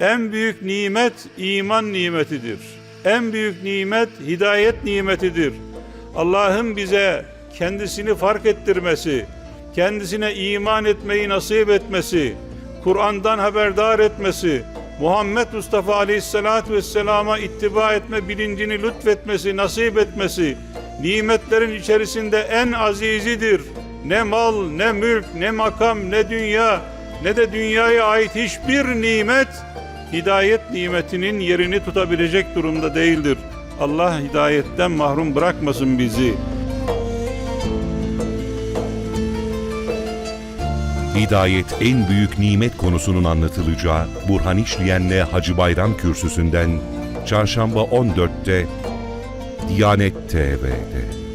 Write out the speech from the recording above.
En büyük nimet iman nimetidir. En büyük nimet hidayet nimetidir. Allah'ın bize kendisini fark ettirmesi, kendisine iman etmeyi nasip etmesi, Kur'an'dan haberdar etmesi, Muhammed Mustafa Aleyhisselatü Vesselam'a ittiba etme bilincini lütfetmesi, nasip etmesi, nimetlerin içerisinde en azizidir. Ne mal, ne mülk, ne makam, ne dünya, ne de dünyaya ait hiçbir nimet hidayet nimetinin yerini tutabilecek durumda değildir. Allah hidayetten mahrum bırakmasın bizi. Hidayet en büyük nimet konusunun anlatılacağı Burhan İşleyen'le Hacı Bayram Kürsüsü'nden Çarşamba 14'te Diyanet TV'de.